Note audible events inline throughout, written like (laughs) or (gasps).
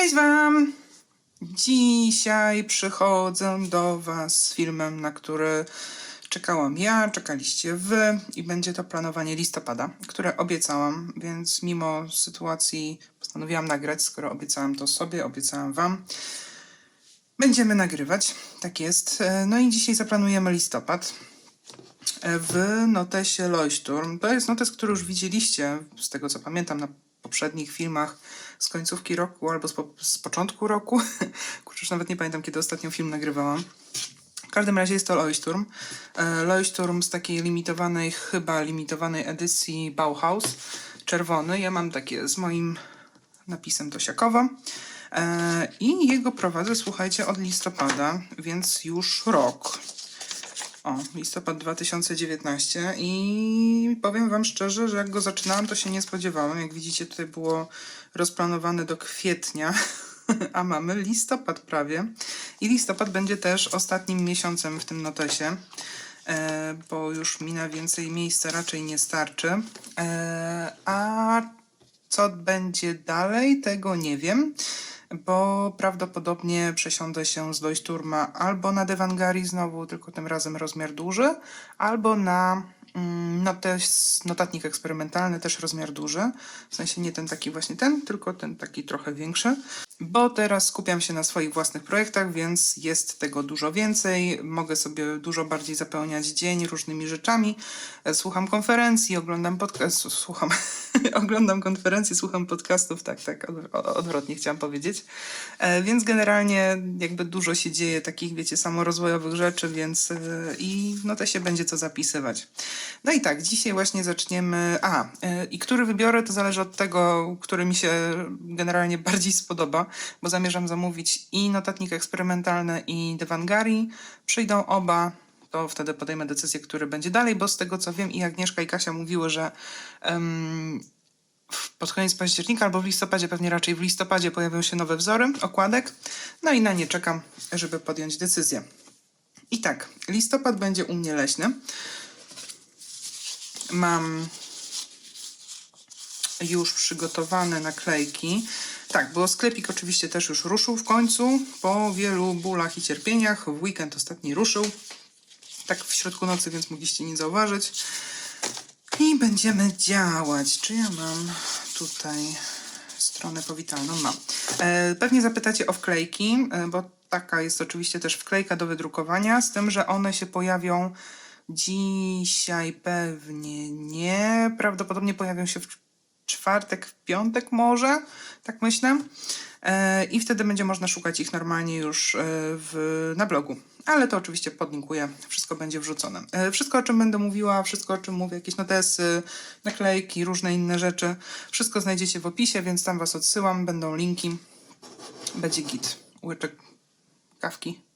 Cześć Wam! Dzisiaj przychodzę do Was z filmem, na który czekałam ja, czekaliście Wy i będzie to planowanie listopada, które obiecałam, więc mimo sytuacji postanowiłam nagrać, skoro obiecałam to sobie, obiecałam Wam. Będziemy nagrywać, tak jest. E, No i dzisiaj zaplanujemy listopad w notesie Leuchtturm. To jest notes, który już widzieliście, z tego co pamiętam, na poprzednich filmach z końcówki roku albo z, po, z początku roku. (laughs) Kurczę, już nawet nie pamiętam, kiedy ostatnio film nagrywałam. W każdym razie jest to Leuchtturm. E, Leuchtturm z takiej limitowanej, chyba limitowanej edycji Bauhaus. Czerwony. Ja mam takie z moim napisem Tosiakowa. E, I jego prowadzę, słuchajcie, od listopada, więc już rok. O, listopad 2019 i powiem Wam szczerze, że jak go zaczynałam, to się nie spodziewałam. Jak widzicie, tutaj było rozplanowane do kwietnia, (laughs) a mamy listopad prawie. I listopad będzie też ostatnim miesiącem w tym notesie, e, bo już mi na więcej miejsca raczej nie starczy. E, a co będzie dalej, tego nie wiem bo prawdopodobnie przesiądę się z Leuchtturma albo na Devangari znowu, tylko tym razem rozmiar duży, albo na mm, notes, notatnik eksperymentalny, też rozmiar duży. W sensie nie ten taki właśnie ten, tylko ten taki trochę większy. Bo teraz skupiam się na swoich własnych projektach, więc jest tego dużo więcej. Mogę sobie dużo bardziej zapełniać dzień różnymi rzeczami. E, Słucham konferencji, oglądam podcast, słucham, (laughs) oglądam konferencje, słucham podcastów, tak, tak, odw- odwrotnie chciałam powiedzieć. E, Więc generalnie jakby dużo się dzieje takich, wiecie, samorozwojowych rzeczy, więc e, i no to się będzie co zapisywać. No i tak, dzisiaj właśnie zaczniemy. A, e, i który wybiorę, to zależy od tego, który mi się generalnie (laughs) bardziej spodoba, bo zamierzam zamówić i notatnik eksperymentalny, i Devangari. Przyjdą oba, to wtedy podejmę decyzję, który będzie dalej, bo z tego co wiem, i Agnieszka i Kasia mówiły, że w- pod koniec października albo w listopadzie, pewnie raczej w listopadzie pojawią się nowe wzory okładek. No i na nie czekam, żeby podjąć decyzję. I tak, listopad będzie u mnie leśny. Mam już przygotowane naklejki. Tak, bo sklepik oczywiście też już ruszył w końcu. Po wielu bólach i cierpieniach. W weekend ostatni ruszył. Tak w środku nocy, więc mogliście nie zauważyć. I będziemy działać. Czy ja mam tutaj stronę powitalną? Mam. E, pewnie zapytacie o wklejki, e, bo taka jest oczywiście też wklejka do wydrukowania, z tym, że one się pojawią dzisiaj pewnie nie. Prawdopodobnie pojawią się w czwartek, w piątek może, tak myślę. E, I wtedy będzie można szukać ich normalnie już e, w, na blogu. Ale to oczywiście podlinkuję, wszystko będzie wrzucone. E, Wszystko, o czym będę mówiła, wszystko, o czym mówię, jakieś notesy, naklejki, różne inne rzeczy, wszystko znajdziecie w opisie, więc tam Was odsyłam, będą linki. Będzie git. Łyczek kawki.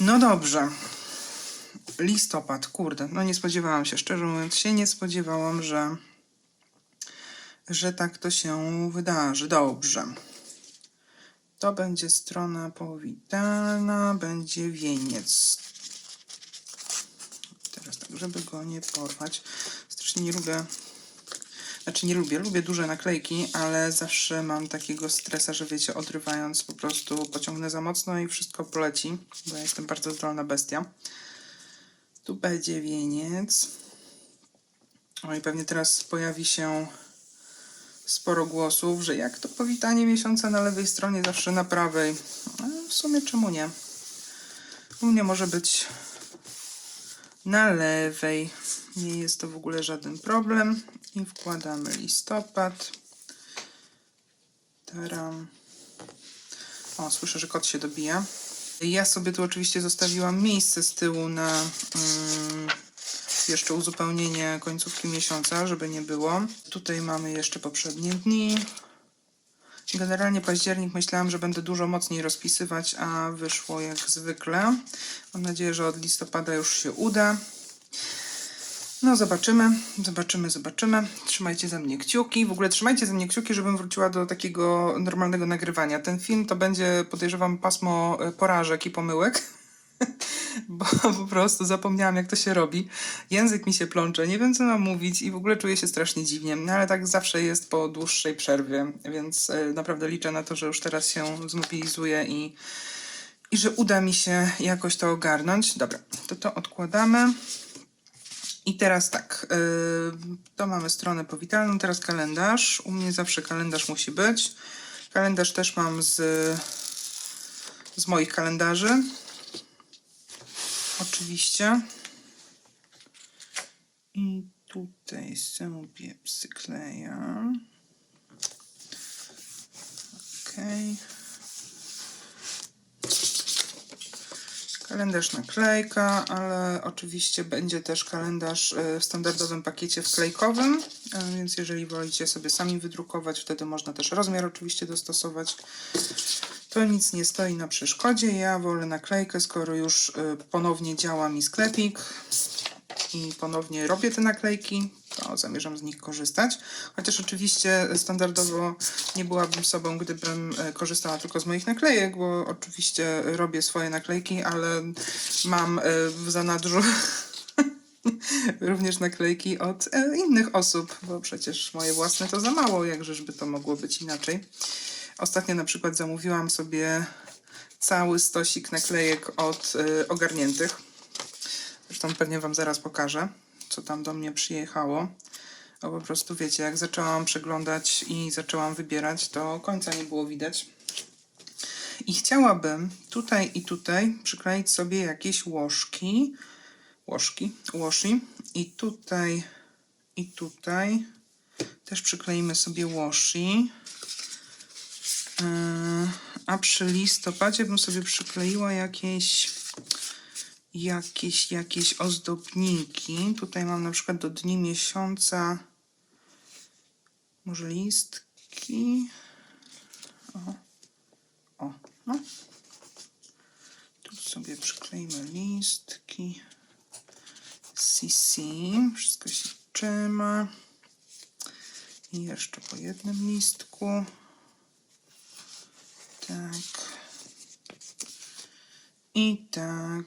No dobrze listopad, kurde, no nie spodziewałam się, szczerze mówiąc się nie spodziewałam, że, że tak to się wydarzy. Dobrze. To będzie strona powitalna, będzie wieniec. Teraz tak, żeby go nie porwać. Strasznie nie lubię, znaczy nie lubię, lubię duże naklejki, ale zawsze mam takiego stresa, że wiecie, odrywając po prostu pociągnę za mocno i wszystko poleci, bo ja jestem bardzo zdolna bestia. Tu będzie wieniec. O i pewnie teraz pojawi się sporo głosów, że jak to powitanie miesiąca na lewej stronie, zawsze na prawej. Ale w sumie czemu nie? U mnie może być na lewej. Nie jest to w ogóle żaden problem. I wkładamy listopad. Taram. O, słyszę, że kot się dobija. Ja sobie tu oczywiście zostawiłam miejsce z tyłu na mm, jeszcze uzupełnienie końcówki miesiąca, żeby nie było. Tutaj mamy jeszcze poprzednie dni. Generalnie październik myślałam, że będę dużo mocniej rozpisywać, a wyszło jak zwykle. Mam nadzieję, że od listopada już się uda. No zobaczymy, zobaczymy, zobaczymy. Trzymajcie ze mnie kciuki. W ogóle trzymajcie ze mnie kciuki, żebym wróciła do takiego normalnego nagrywania. Ten film to będzie, podejrzewam, pasmo e, porażek i pomyłek. (laughs) bo po prostu zapomniałam, jak to się robi. Język mi się plącze, nie wiem, co mam mówić i w ogóle czuję się strasznie dziwnie, no ale tak zawsze jest po dłuższej przerwie, więc e, naprawdę liczę na to, że już teraz się zmobilizuję i, i że uda mi się jakoś to ogarnąć. Dobra, to to odkładamy. I teraz tak, yy, to mamy stronę powitalną, teraz kalendarz. U mnie zawsze kalendarz musi być. Kalendarz też mam z, z moich kalendarzy. Oczywiście. I tutaj sobie przyklejam. Okej. Kalendarz naklejka, ale oczywiście będzie też kalendarz e, w standardowym pakiecie wklejkowym, e, więc jeżeli wolicie sobie sami wydrukować, wtedy można też rozmiar oczywiście dostosować. To nic nie stoi na przeszkodzie. Ja wolę naklejkę, skoro już e, ponownie działa mi sklepik i ponownie robię te naklejki, to zamierzam z nich korzystać. Chociaż oczywiście standardowo nie byłabym sobą, gdybym e, korzystała tylko z moich naklejek, bo oczywiście robię swoje naklejki, ale mam e, w zanadrzu (laughs) również naklejki od innych osób, bo przecież moje własne to za mało, jakżeżby to mogło być inaczej. Ostatnio na przykład zamówiłam sobie cały stosik naklejek od e, ogarniętych. Zresztą pewnie Wam zaraz pokażę, co tam do mnie przyjechało. Bo po prostu wiecie, jak zaczęłam przeglądać i zaczęłam wybierać, to końca nie było widać. I chciałabym tutaj i tutaj przykleić sobie jakieś łożki. Łożki, łosi. I tutaj i tutaj też przykleimy sobie łosi. Yy, A przy listopadzie bym sobie przykleiła jakieś jakieś, jakieś ozdobniki. Tutaj mam na przykład do dni miesiąca może listki. O, o no. Tu sobie przykleimy listki. CC, wszystko się trzyma. I jeszcze po jednym listku. Tak. I tak.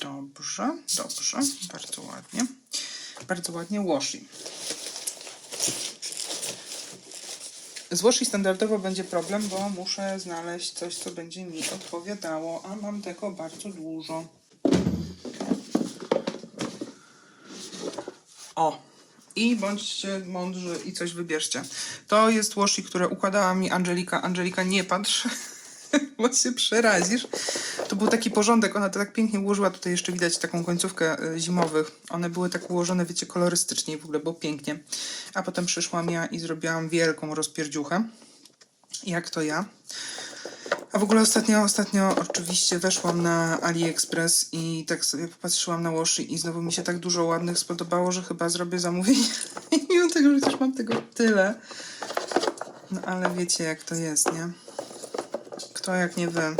Dobrze, dobrze, bardzo ładnie. Bardzo ładnie washi. Z washi standardowo będzie problem, bo muszę znaleźć coś, co będzie mi odpowiadało, a mam tego bardzo dużo. O! I bądźcie mądrzy i coś wybierzcie. To jest washi, które układała mi Angelika. Angelika, nie patrz, (laughs) bo się przerazisz. To był taki porządek, ona to tak pięknie ułożyła. Tutaj jeszcze widać taką końcówkę e, zimowych. One były tak ułożone, wiecie, kolorystycznie i w ogóle było pięknie. A potem przyszłam ja i zrobiłam wielką rozpierdziuchę. Jak to ja. A w ogóle ostatnio, ostatnio oczywiście weszłam na AliExpress i tak sobie popatrzyłam na Washi i znowu mi się tak dużo ładnych spodobało, że chyba zrobię zamówienie. (laughs) I mimo tego, że przecież mam tego tyle. No ale wiecie jak to jest, nie? Kto jak nie wy.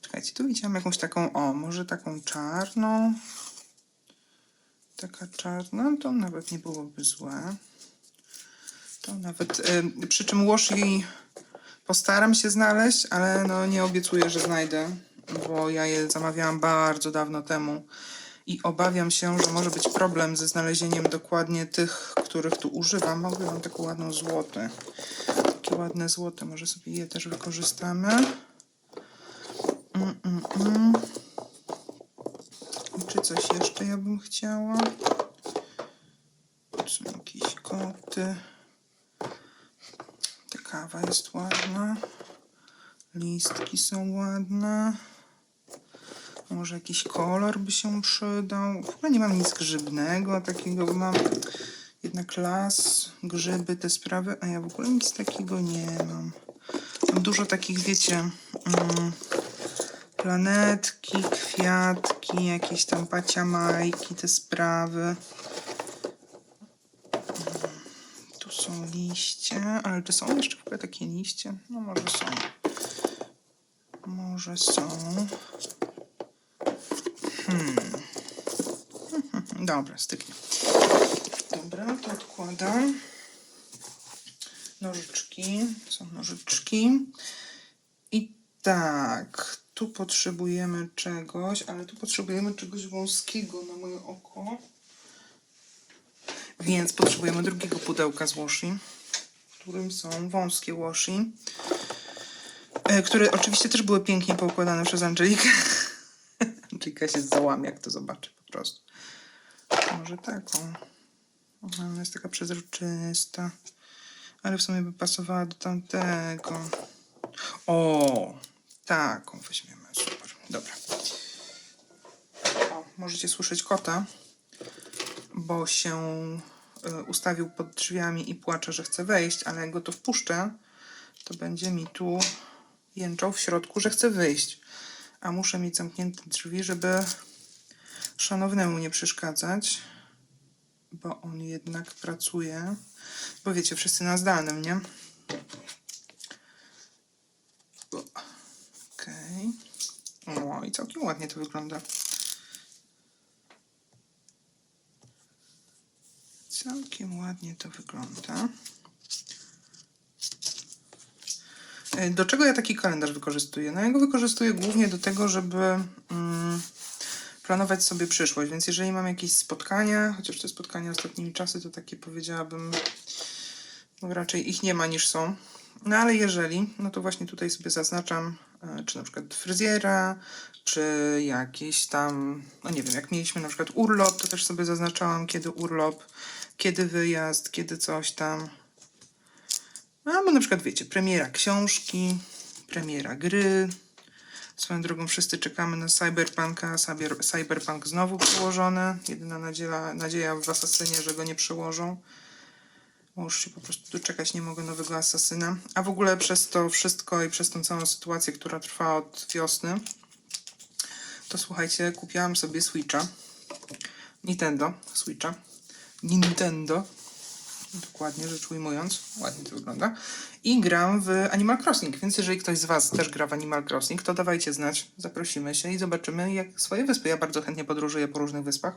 Czekajcie, tu widziałam jakąś taką, o, może taką czarną. Taka czarna, to nawet nie byłoby złe. To nawet, y, przy czym Washi postaram się znaleźć, ale no nie obiecuję, że znajdę, bo ja je zamawiałam bardzo dawno temu i obawiam się, że może być problem ze znalezieniem dokładnie tych, których tu używam. Mogę mam taką ładną złote. Takie ładne złote, może sobie je też wykorzystamy. Mm, mm, mm. Czy coś jeszcze ja bym chciała? Są jakieś koty. Kawa jest ładna. Listki są ładne. Może jakiś kolor by się przydał. W ogóle nie mam nic grzybnego takiego. Mam jednak las, grzyby, te sprawy, a ja w ogóle nic takiego nie mam. Mam dużo takich, wiecie, mm, planetki, kwiatki, jakieś tam paciamajki, te sprawy. Tu są liście, ale czy są jeszcze w ogóle takie liście? No może są. Może są. Hmm. (laughs) Dobra, styknie. Dobra, to odkładam. Nożyczki. Są nożyczki. I tak, tu potrzebujemy czegoś, ale tu potrzebujemy czegoś wąskiego na moje oko. Więc potrzebujemy drugiego pudełka z washi, w którym są wąskie washi, e, które oczywiście też były pięknie poukładane przez Angelikę. (laughs) Angelika się załamie, jak to zobaczy po prostu. Może taką. Ona jest taka przezroczysta. Ale w sumie by pasowała do tamtego. O, taką weźmiemy. Super. Dobra. O, możecie słyszeć kota, bo się y, ustawił pod drzwiami i płacze, że chce wejść, ale jak go to wpuszczę, to będzie mi tu jęczał w środku, że chce wyjść. A muszę mieć zamknięte drzwi, żeby szanownemu nie przeszkadzać, bo on jednak pracuje. Bo wiecie, wszyscy na zdalnym, nie? Okej. O, i całkiem ładnie to wygląda. Całkiem ładnie to wygląda. E, Do czego ja taki kalendarz wykorzystuję? No ja go wykorzystuję głównie do tego, żeby mm, planować sobie przyszłość. Więc jeżeli mam jakieś spotkania, chociaż te spotkania ostatnimi czasy to takie powiedziałabym, no raczej ich nie ma niż są. No ale jeżeli, no to właśnie tutaj sobie zaznaczam, e, czy na przykład fryzjera, czy jakieś tam, no nie wiem, jak mieliśmy na przykład urlop, to też sobie zaznaczałam, kiedy urlop, kiedy wyjazd, kiedy coś tam. Albo na przykład, wiecie, premiera książki, premiera gry. Swoją drogą wszyscy czekamy na Cyberpunka, Cyber, Cyberpunk znowu przełożony. Jedyna nadzieja, nadzieja w Asasynie, że go nie przełożą. Już się po prostu doczekać nie mogę nowego Asasyna. A w ogóle przez to wszystko i przez tą całą sytuację, która trwa od wiosny, to słuchajcie, kupiłam sobie Switcha. Nintendo Switcha. Nintendo. Dokładnie rzecz ujmując. Ładnie to wygląda. I gram w Animal Crossing, więc jeżeli ktoś z Was też gra w Animal Crossing, to dawajcie znać, zaprosimy się i zobaczymy jak swoje wyspy. Ja bardzo chętnie podróżuję po różnych wyspach.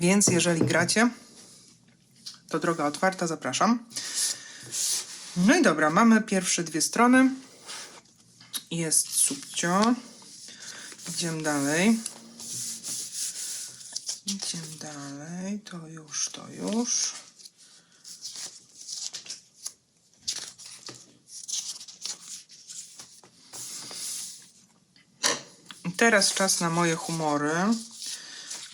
Więc jeżeli gracie, to droga otwarta, zapraszam. No i dobra, mamy pierwsze dwie strony. Jest subcio. Idziemy dalej. Idziemy dalej. To już, to już. Teraz czas na moje humory.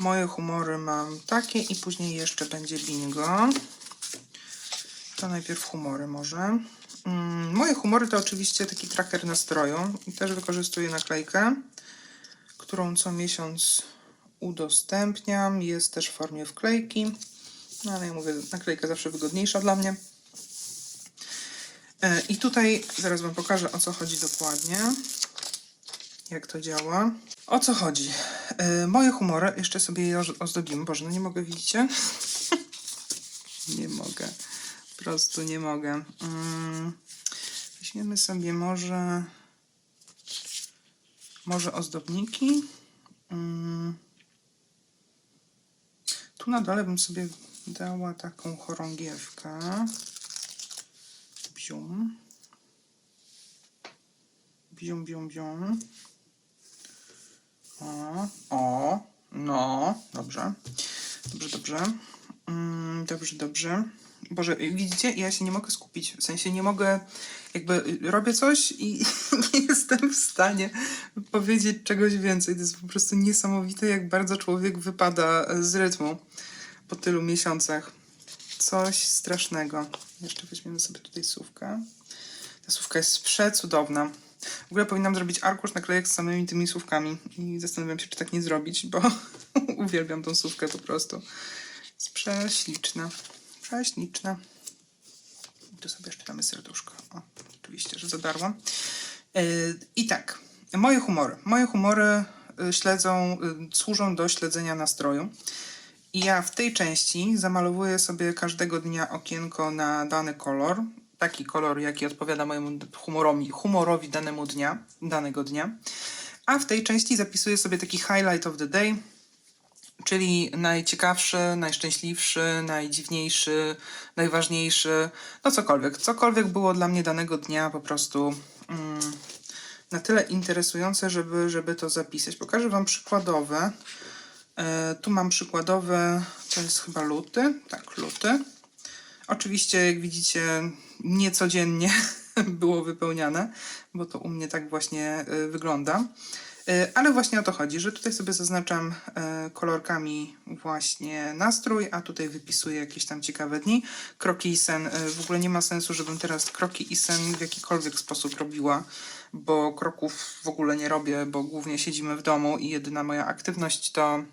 Moje humory mam takie i później jeszcze będzie bingo. To najpierw humory może. Mm, moje humory to oczywiście taki tracker nastroju. I też wykorzystuję naklejkę, którą co miesiąc udostępniam. Jest też w formie wklejki. No ale ja mówię, naklejka zawsze wygodniejsza dla mnie. E, I tutaj zaraz Wam pokażę o co chodzi dokładnie. Jak to działa. O co chodzi? E, moje humory, jeszcze sobie je oz- ozdobimy. Boże, no nie mogę, widzicie? (laughs) nie mogę. Po prostu nie mogę. Mm, weźmiemy sobie może... Może ozdobniki. Mm, tu na dole bym sobie dała taką chorągiewkę. Bzium. Bium, bium, bium. O, no, dobrze. Dobrze, dobrze. Mm, dobrze, dobrze. Boże, widzicie, ja się nie mogę skupić. W sensie nie mogę, jakby y, robię coś i (laughs) nie jestem w stanie powiedzieć czegoś więcej. To jest po prostu niesamowite, jak bardzo człowiek wypada z rytmu po tylu miesiącach. Coś strasznego. Jeszcze weźmiemy sobie tutaj słówkę. Ta słówka jest przecudowna. W ogóle powinnam zrobić arkusz naklejek z samymi tymi słówkami i zastanawiam się, czy tak nie zrobić, bo (laughs) uwielbiam tą słówkę po prostu. Jest prześliczna. Prześliczna. I tu sobie jeszcze damy serduszko. O, oczywiście, że zadarłam. Yy, I tak, moje humory. Moje humory y, śledzą, y, służą do śledzenia nastroju. I ja w tej części zamalowuję sobie każdego dnia okienko na dany kolor. Taki kolor, jaki odpowiada mojemu humorowi, humorowi danemu dnia, danego dnia. A w tej części zapisuję sobie taki highlight of the day, czyli najciekawszy, najszczęśliwszy, najdziwniejszy, najważniejszy, no cokolwiek. Cokolwiek było dla mnie danego dnia po prostu mm, na tyle interesujące, żeby, żeby to zapisać. Pokażę Wam przykładowe. E, tu mam przykładowe, to jest chyba luty, tak, luty. Oczywiście, jak widzicie, niecodziennie (laughs) było wypełniane, bo to u mnie tak właśnie y, wygląda. Y, Ale właśnie o to chodzi, że tutaj sobie zaznaczam y, kolorkami właśnie nastrój, a tutaj wypisuję jakieś tam ciekawe dni. Kroki i sen. W ogóle nie ma sensu, żebym teraz kroki i sen w jakikolwiek sposób robiła, bo kroków w ogóle nie robię, bo głównie siedzimy w domu i jedyna moja aktywność to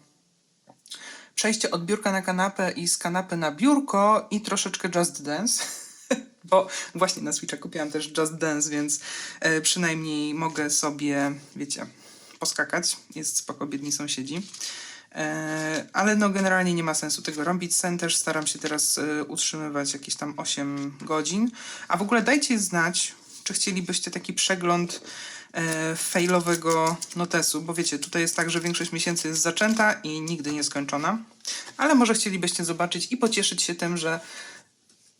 przejście od biurka na kanapę i z kanapy na biurko i troszeczkę Just Dance. (laughs) Bo właśnie na Switcha kupiłam też Just Dance, więc e, przynajmniej mogę sobie, wiecie, poskakać. Jest spoko, biedni sąsiedzi. E, ale no generalnie nie ma sensu tego robić. Sen też staram się teraz e, utrzymywać jakieś tam 8 godzin. A w ogóle dajcie znać, czy chcielibyście taki przegląd e, failowego notesu, bo wiecie, tutaj jest tak, że większość miesięcy jest zaczęta i nigdy nie skończona, ale może chcielibyście zobaczyć i pocieszyć się tym, że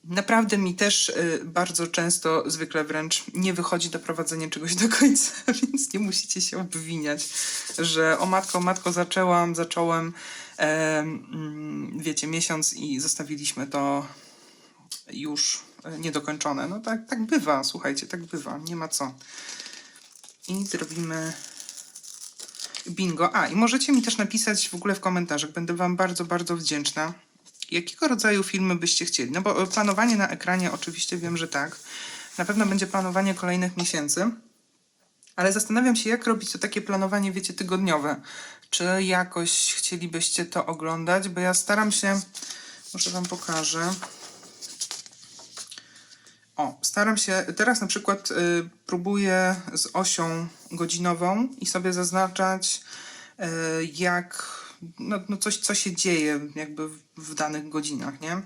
naprawdę mi też y, bardzo często, zwykle wręcz, nie wychodzi doprowadzenie czegoś do końca, (laughs) więc nie musicie się obwiniać, że o matko, matko, zaczęłam, zacząłem, e, mm, wiecie, miesiąc i zostawiliśmy to już e, niedokończone. No tak, tak bywa, słuchajcie, tak bywa, nie ma co. I zrobimy bingo. A, i możecie mi też napisać w ogóle w komentarzach, będę wam bardzo, bardzo wdzięczna. Jakiego rodzaju filmy byście chcieli? No bo e, planowanie na ekranie oczywiście wiem, że tak. Na pewno będzie planowanie kolejnych miesięcy. Ale zastanawiam się, jak robić to takie planowanie, wiecie, tygodniowe. Czy jakoś chcielibyście to oglądać? Bo ja staram się, może wam pokażę. O, staram się, teraz na przykład y, próbuję z osią godzinową i sobie zaznaczać, y, jak, no, no coś, co się dzieje jakby w, w danych godzinach, nie? Y,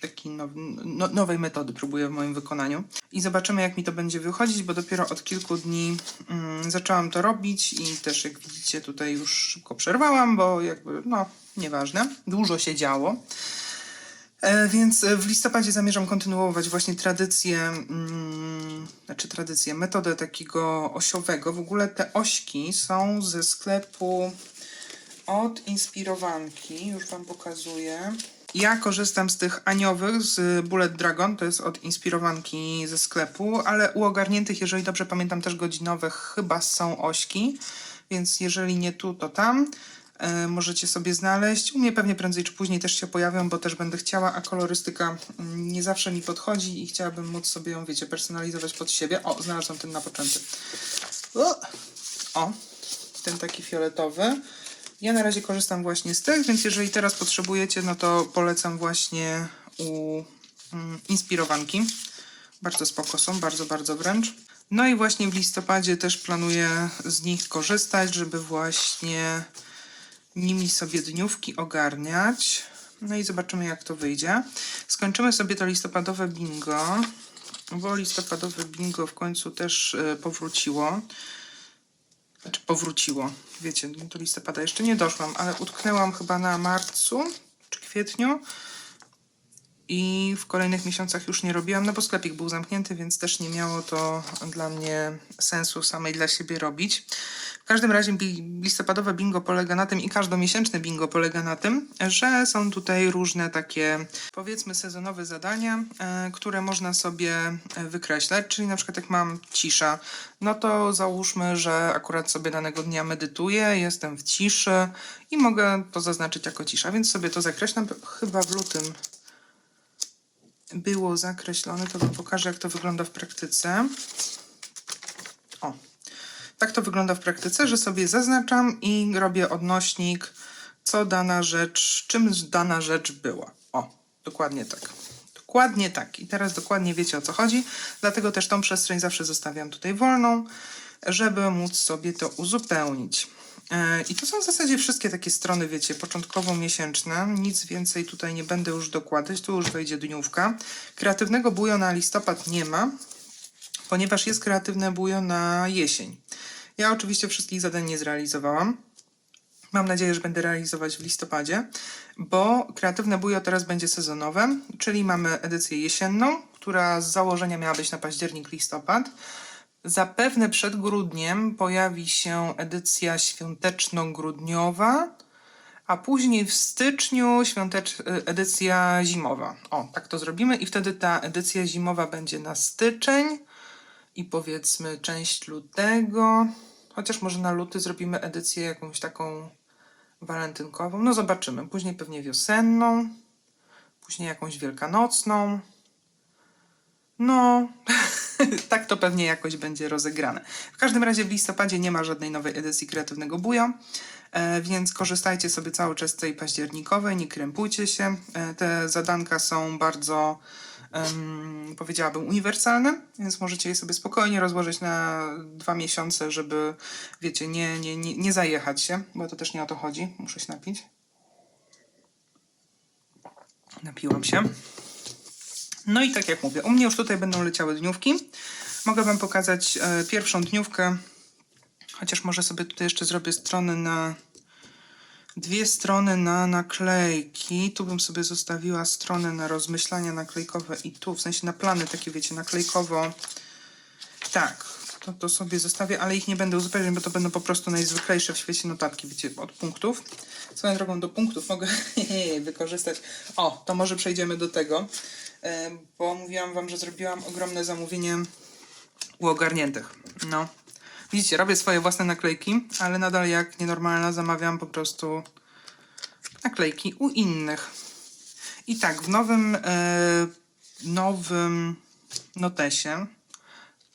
Takiej now, no, nowej metody próbuję w moim wykonaniu. I zobaczymy, jak mi to będzie wychodzić, bo dopiero od kilku dni mm, zaczęłam to robić i też, jak widzicie, tutaj już szybko przerwałam, bo jakby, no, nieważne, dużo się działo. E, Więc e, w listopadzie zamierzam kontynuować właśnie tradycję, mm, znaczy tradycję, metodę takiego osiowego. W ogóle te ośki są ze sklepu od Inspirowanki, już Wam pokazuję. Ja korzystam z tych aniowych z Bullet Dragon, to jest od Inspirowanki ze sklepu, ale u ogarniętych, jeżeli dobrze pamiętam, też godzinowych chyba są ośki, więc jeżeli nie tu, to tam. E, możecie sobie znaleźć. U mnie pewnie prędzej czy później też się pojawią, bo też będę chciała, a kolorystyka mm, nie zawsze mi podchodzi i chciałabym móc sobie ją, wiecie, personalizować pod siebie. O, znalazłam ten napoczęty. O, o, ten taki fioletowy. Ja na razie korzystam właśnie z tych, więc jeżeli teraz potrzebujecie, no to polecam właśnie u mm, Inspirowanki. Bardzo spoko są, bardzo, bardzo wręcz. No i właśnie w listopadzie też planuję z nich korzystać, żeby właśnie nimi sobie dniówki ogarniać. No i zobaczymy, jak to wyjdzie. Skończymy sobie to listopadowe bingo, bo listopadowe bingo w końcu też y, powróciło. Znaczy powróciło. Wiecie, do listopada jeszcze nie doszłam, ale utknęłam chyba na marcu czy kwietniu. I w kolejnych miesiącach już nie robiłam, no bo sklepik był zamknięty, więc też nie miało to dla mnie sensu samej dla siebie robić. W każdym razie listopadowe bingo polega na tym i każdomiesięczne bingo polega na tym, że są tutaj różne takie powiedzmy sezonowe zadania, e, które można sobie e, wykreślać, czyli na przykład jak mam cisza, no to załóżmy, że akurat sobie danego dnia medytuję, jestem w ciszy i mogę to zaznaczyć jako cisza, więc sobie to zakreślam chyba w lutym było zakreślone, to wam pokażę, jak to wygląda w praktyce. O, tak to wygląda w praktyce, że sobie zaznaczam i robię odnośnik, co dana rzecz, czym dana rzecz była. O, dokładnie tak. Dokładnie tak. I teraz dokładnie wiecie o co chodzi, dlatego też tą przestrzeń zawsze zostawiam tutaj wolną, żeby móc sobie to uzupełnić. E, I to są w zasadzie wszystkie takie strony, wiecie, początkowo-miesięczne. Nic więcej tutaj nie będę już dokładać. Tu już wejdzie dniówka. Kreatywnego bujo na listopad nie ma, ponieważ jest kreatywne bujo na jesień. Ja oczywiście wszystkich zadań nie zrealizowałam. Mam nadzieję, że będę realizować w listopadzie, bo kreatywne bujo teraz będzie sezonowe, czyli mamy edycję jesienną, która z założenia miała być na październik, listopad. Zapewne przed grudniem pojawi się edycja świąteczno-grudniowa, a później w styczniu świątecz... edycja zimowa. O, tak to zrobimy i wtedy ta edycja zimowa będzie na styczeń i powiedzmy część lutego. Chociaż może na luty zrobimy edycję jakąś taką walentynkową. No zobaczymy. Później pewnie wiosenną, później jakąś wielkanocną. No, (laughs) tak to pewnie jakoś będzie rozegrane. W każdym razie w listopadzie nie ma żadnej nowej edycji Kreatywnego Buja, e, więc korzystajcie sobie cały czas z tej październikowej, nie krępujcie się. E, te zadanka są bardzo, em, powiedziałabym, uniwersalne, więc możecie je sobie spokojnie rozłożyć na dwa miesiące, żeby, wiecie, nie, nie, nie, nie zajechać się, bo to też nie o to chodzi. Muszę się napić. Napiłam się. No i tak jak mówię, u mnie już tutaj będą leciały dniówki. Mogę Wam pokazać e, pierwszą dniówkę, chociaż może sobie tutaj jeszcze zrobię strony na dwie strony na naklejki. Tu bym sobie zostawiła stronę na rozmyślania naklejkowe i tu, w sensie na plany takie, wiecie, naklejkowo. Tak, to, to sobie zostawię, ale ich nie będę uzupełniać, bo to będą po prostu najzwyklejsze w świecie notatki, wiecie, od punktów. Swoją drogą do punktów mogę (laughs) wykorzystać. O, to może przejdziemy do tego, e, bo mówiłam wam, że zrobiłam ogromne zamówienie u ogarniętych. No. Widzicie, robię swoje własne naklejki, ale nadal jak nienormalna zamawiam po prostu naklejki u innych. I tak, w nowym, e, nowym notesie,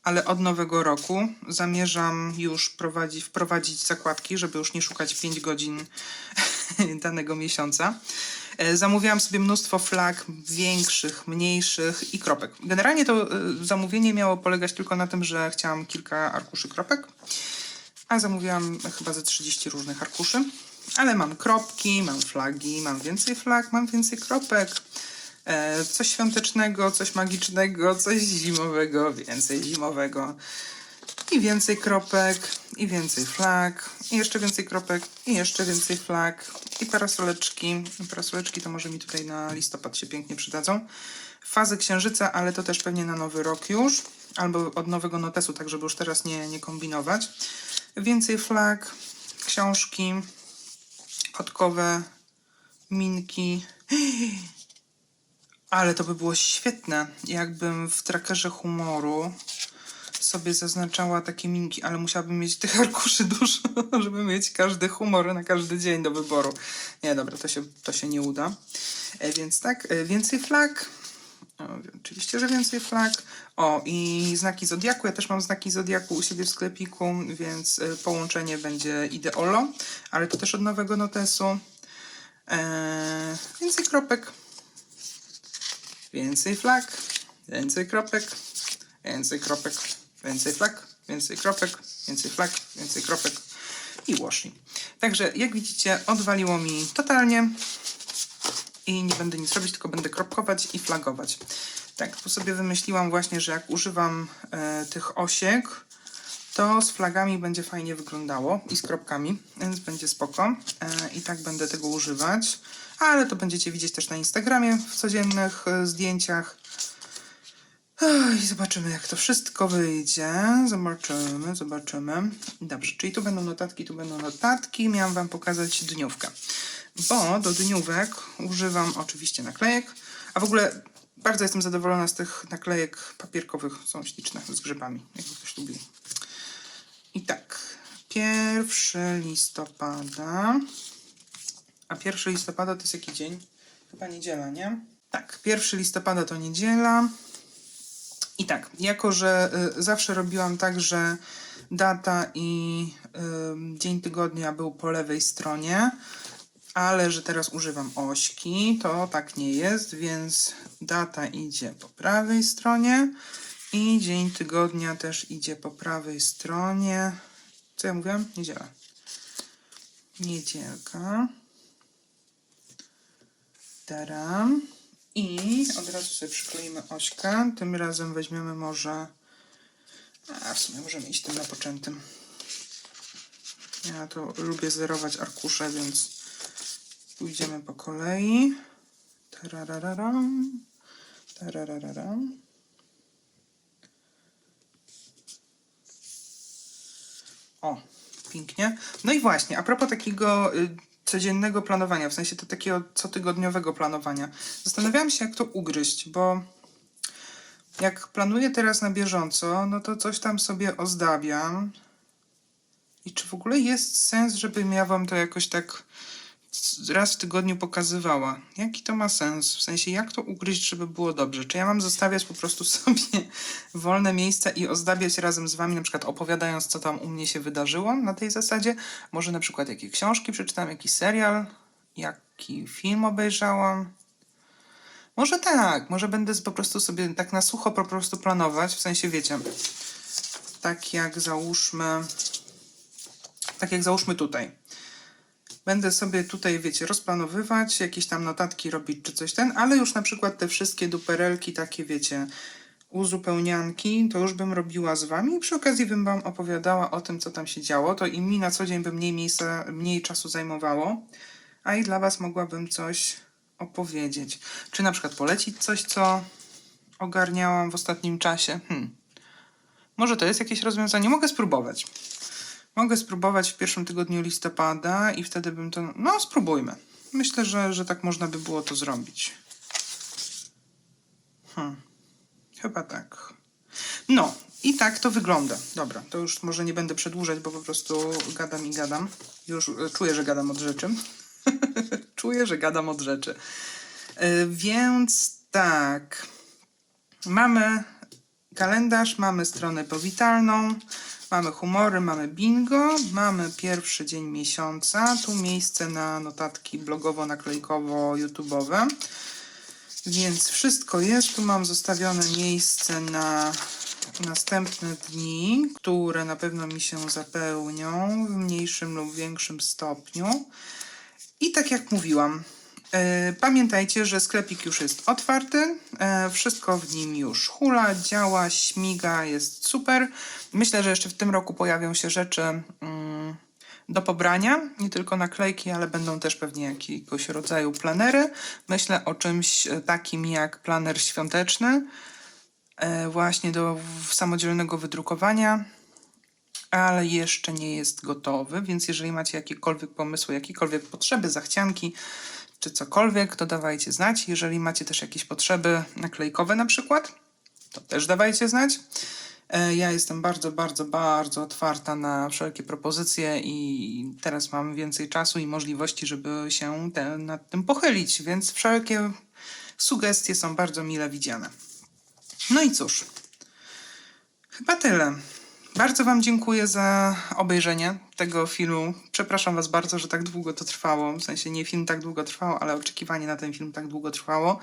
ale od nowego roku zamierzam już prowadzić, wprowadzić zakładki, żeby już nie szukać 5 godzin (laughs) danego miesiąca. E, Zamówiłam sobie mnóstwo flag większych, mniejszych i kropek. Generalnie to e, zamówienie miało polegać tylko na tym, że chciałam kilka arkuszy kropek, a zamówiłam chyba ze 30 różnych arkuszy. Ale mam kropki, mam flagi, mam więcej flag, mam więcej kropek. E, coś świątecznego, coś magicznego, coś zimowego, więcej zimowego. I więcej kropek, i więcej flag, i jeszcze więcej kropek, i jeszcze więcej flag, i parasoleczki. Parasoleczki to może mi tutaj na listopad się pięknie przydadzą. Fazy księżyca, ale to też pewnie na nowy rok już, albo od nowego notesu, tak żeby już teraz nie, nie kombinować. Więcej flag, książki, kotkowe, minki. (gasps) Ale to by było świetne, jakbym w trackerze humoru sobie zaznaczała takie minki, ale musiałabym mieć tych arkuszy dużo, (laughs) żeby mieć każdy humor na każdy dzień do wyboru. Nie, dobra, to się, to się nie uda. E, więc tak, e, więcej flag. O, oczywiście, że więcej flag. O, i znaki Zodiaku. Ja też mam znaki Zodiaku u siebie w sklepiku, więc e, połączenie będzie ideolo, ale to też od nowego notesu. E, więcej kropek. Więcej flag, więcej kropek, więcej kropek, więcej flag, więcej kropek, więcej flag, więcej kropek i washi. Także jak widzicie, odwaliło mi totalnie i nie będę nic robić, tylko będę kropkować i flagować. Tak, tu sobie wymyśliłam właśnie, że jak używam e, tych osiek, to z flagami będzie fajnie wyglądało i z kropkami, więc będzie spoko. E, I tak będę tego używać. Ale to będziecie widzieć też na Instagramie w codziennych e, zdjęciach. I zobaczymy, jak to wszystko wyjdzie. Zobaczymy, zobaczymy. Dobrze, czyli tu będą notatki, tu będą notatki. Miałam Wam pokazać dniówkę. Bo do dniówek używam oczywiście naklejek. A w ogóle bardzo jestem zadowolona z tych naklejek papierkowych. Są śliczne, z grzybami, jakby ktoś lubi. I tak, 1 listopada. A 1 listopada to jest jaki dzień? Chyba niedziela, nie? Tak, 1 listopada to niedziela. I tak, jako że y, zawsze robiłam tak, że data i y, dzień tygodnia był po lewej stronie, ale że teraz używam ośki, to tak nie jest, więc data idzie po prawej stronie i dzień tygodnia też idzie po prawej stronie. Co ja mówiłam? Niedziela. Niedzielka. Taram. I od razu sobie przykleimy ośkę. Tym razem weźmiemy może... A w sumie możemy iść tym napoczętym. Ja to lubię zerować arkusze, więc pójdziemy po kolei. Tarararam. Tarararam. O, pięknie. No i właśnie, a propos takiego y, codziennego planowania, w sensie to takiego cotygodniowego planowania. Zastanawiałam się, jak to ugryźć, bo jak planuję teraz na bieżąco, no to coś tam sobie ozdabiam. I czy w ogóle jest sens, żebym ja wam to jakoś tak raz w tygodniu pokazywała? Jaki to ma sens? W sensie, jak to ugryźć, żeby było dobrze? Czy ja mam zostawiać po prostu (laughs) sobie wolne miejsca i ozdabiać razem z wami, na przykład opowiadając, co tam u mnie się wydarzyło na tej zasadzie? Może na przykład jakie książki przeczytałam, jaki serial, jaki film obejrzałam? Może tak, może będę po prostu sobie tak na sucho po prostu planować, w sensie wiecie, tak jak załóżmy, tak jak załóżmy tutaj. Będę sobie tutaj, wiecie, rozplanowywać, jakieś tam notatki robić czy coś ten, ale już na przykład te wszystkie duperelki takie, wiecie, uzupełnianki, to już bym robiła z wami i przy okazji bym wam opowiadała o tym, co tam się działo, to i mi na co dzień by mniej miejsca, mniej czasu zajmowało, a i dla was mogłabym coś opowiedzieć. Czy na przykład polecić coś, co ogarniałam w ostatnim czasie? Hmm. Może to jest jakieś rozwiązanie? Mogę spróbować. Mogę spróbować w pierwszym tygodniu listopada i wtedy bym to. No, spróbujmy. Myślę, że, że tak można by było to zrobić. Hmm. Chyba tak. No, i tak to wygląda. Dobra, to już może nie będę przedłużać, bo po prostu gadam i gadam. Już e, czuję, że gadam od rzeczy. (laughs) czuję, że gadam od rzeczy. E, Więc tak. Mamy kalendarz, mamy stronę powitalną, mamy humory, mamy bingo, mamy pierwszy dzień miesiąca, tu miejsce na notatki blogowo-naklejkowo-youtubowe. Więc wszystko jest. Tu mam zostawione miejsce na następne dni, które na pewno mi się zapełnią w mniejszym lub większym stopniu. I tak jak mówiłam, pamiętajcie, że sklepik już jest otwarty. E, wszystko w nim już hula, działa, śmiga, jest super. Myślę, że jeszcze w tym roku pojawią się rzeczy mm, do pobrania. Nie tylko naklejki, ale będą też pewnie jakiegoś rodzaju planery. Myślę o czymś e, takim jak planer świąteczny, e, właśnie do samodzielnego wydrukowania ale jeszcze nie jest gotowy, więc jeżeli macie jakiekolwiek pomysły, jakiekolwiek potrzeby, zachcianki czy cokolwiek, to dawajcie znać. Jeżeli macie też jakieś potrzeby naklejkowe na przykład, to też dawajcie znać. E, Ja jestem bardzo, bardzo, bardzo otwarta na wszelkie propozycje i teraz mam więcej czasu i możliwości, żeby się te, nad tym pochylić, więc wszelkie sugestie są bardzo mile widziane. No i cóż, Chyba tyle. Bardzo Wam dziękuję za obejrzenie tego filmu. Przepraszam Was bardzo, że tak długo to trwało. W sensie nie film tak długo trwał, ale oczekiwanie na ten film tak długo trwało.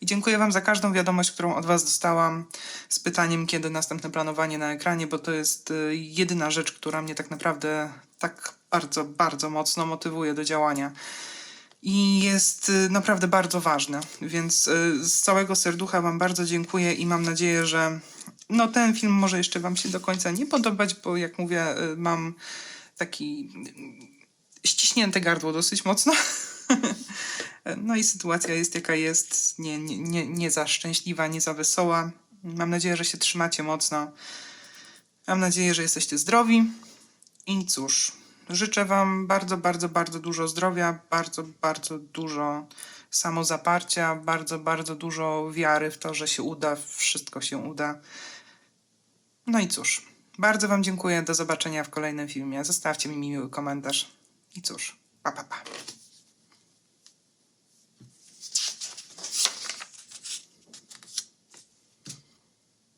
I dziękuję Wam za każdą wiadomość, którą od Was dostałam z pytaniem, kiedy następne planowanie na ekranie, bo to jest y, jedyna rzecz, która mnie tak naprawdę tak bardzo, bardzo mocno motywuje do działania i jest y, naprawdę bardzo ważne. Więc y, z całego serducha Wam bardzo dziękuję i mam nadzieję, że no, ten film może jeszcze Wam się do końca nie podobać, bo jak mówię, y, mam taki y, ściśnięte gardło dosyć mocno. (laughs) No i sytuacja jest jaka jest, nie, nie, nie, nie za szczęśliwa, nie za wesoła. Mam nadzieję, że się trzymacie mocno. Mam nadzieję, że jesteście zdrowi. I cóż, życzę Wam bardzo, bardzo, bardzo dużo zdrowia, bardzo, bardzo dużo samozaparcia, bardzo, bardzo dużo wiary w to, że się uda, wszystko się uda. No i cóż, bardzo Wam dziękuję. Do zobaczenia w kolejnym filmie. Zostawcie mi miły komentarz. I cóż, pa, pa, pa.